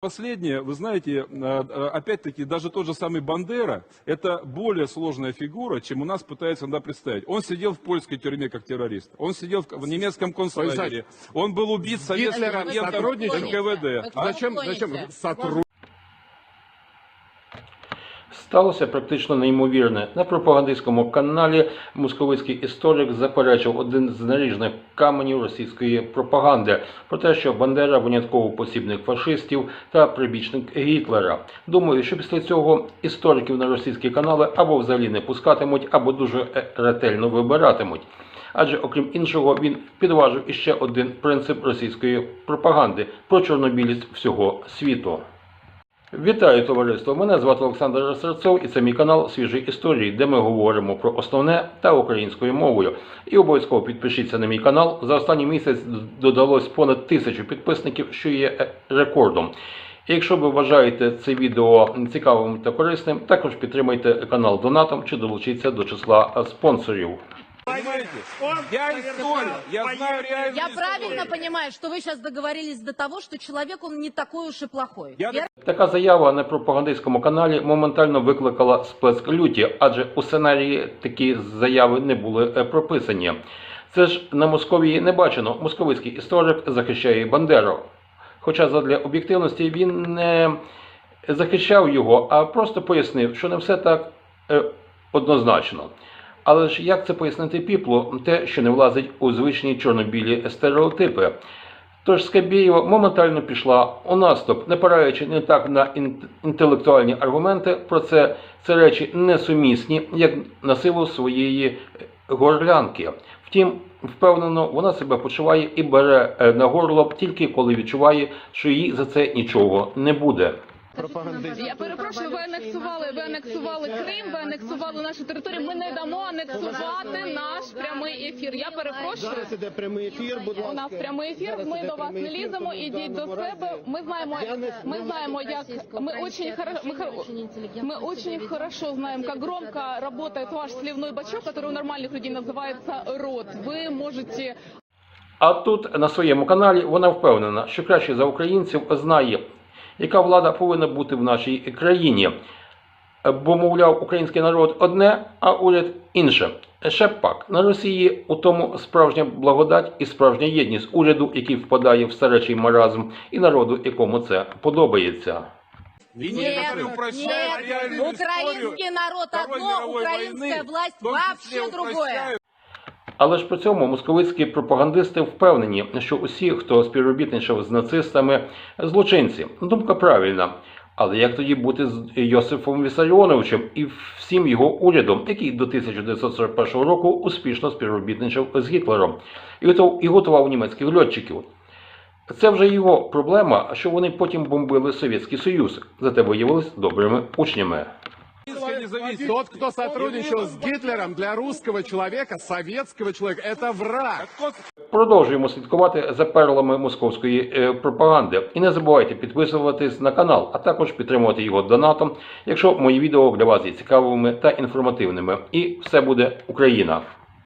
Последнее, вы знаете, э, э, опять-таки, даже тот же самый Бандера, это более сложная фигура, чем у нас пытаются иногда представить. Он сидел в польской тюрьме как террорист, он сидел в, в немецком концлагере, он был убит советским агентом? НКВД. А? Зачем, зачем сотрудничать? Сталося практично неймовірне. На пропагандистському каналі московицький історик заперечив один з наріжних каменів російської пропаганди про те, що Бандера винятково посібник фашистів та прибічник Гітлера. Думаю, що після цього істориків на російські канали або взагалі не пускатимуть, або дуже ретельно вибиратимуть. Адже, окрім іншого, він підважив іще один принцип російської пропаганди про чорнобілість всього світу. Вітаю товариство! Мене звати Олександр Серцов і це мій канал Свіжі історії, де ми говоримо про основне та українською мовою. І обов'язково підпишіться на мій канал. За останній місяць додалось понад тисячу підписників, що є рекордом. І якщо ви вважаєте це відео цікавим та корисним, також підтримайте канал донатом чи долучіться до числа спонсорів. Понимаете? Я историк, я знаю реальную Я историю. правильно понимаю, что вы сейчас договорились до того, что человек, он не такой уж и плохой. Я Верно? Така заява на пропагандистському каналі моментально викликала сплеск люті, адже у сценарії такі заяви не були е, прописані. Це ж на Московії не бачено. Московицький історик захищає Бандеру. Хоча задля об'єктивності він не захищав його, а просто пояснив, що не все так е, однозначно. Але ж як це пояснити піплу, те, що не влазить у звичні чорно-білі стереотипи? Тож Скабєєва моментально пішла у наступ, не пираючи не так на інтелектуальні аргументи про це. Це речі несумісні, як на силу своєї е, горлянки. Втім, впевнено, вона себе почуває і бере е, на горло тільки коли відчуває, що їй за це нічого не буде. Я перепрошую, ви анексували, анексували Крим, ви анексували нашу територію. Ми не дамо анексувати наш прямий ефір. Я перепрошую. Зараз іде прямий ефір, будь ласка. У нас прямий ефір. Зараз Ми іде до вас прямий не ефір, ліземо. тому в Ідіть до даному себе. разі Ми знаємо, я не- ми знаємо, як ми очень хоро- мы хор- мы очень хорошо знаем, как громко работает ваш сливной бачок, который у нормальных людей называется рот. Вы можете А тут на своєму каналі вона впевнена, що краще за українців знає, яка влада повинна бути в нашій країні. Бо, мовляв, український народ одне, а уряд інше. Ще пак на Росії у тому справжня благодать і справжня єдність уряду, який впадає в старечий маразм, і народу, якому це подобається. Нет, упрощает нет, реальную народ одно, войны, власть вообще другое. Але ж при цьому московицькі пропагандисти впевнені, що усі, хто співробітничав з нацистами, злочинці. Думка правильна. Але як тоді бути з Йосифом Вісаріоновичем і всім його урядом, який до 1941 року успішно співробітничав з Гітлером і готував німецьких льотчиків? Це вже його проблема, що вони потім бомбили Совєтський Союз, зате виявилися добрими учнями. Украинская зависит. Тот, кто сотрудничал с Гитлером, для русского человека, советского человека, это враг. Продовжуємо слідкувати за перлами московської е, пропаганди. І не забувайте підписуватись на канал, а також підтримувати його донатом, якщо мої відео для вас є цікавими та інформативними. І все буде Україна!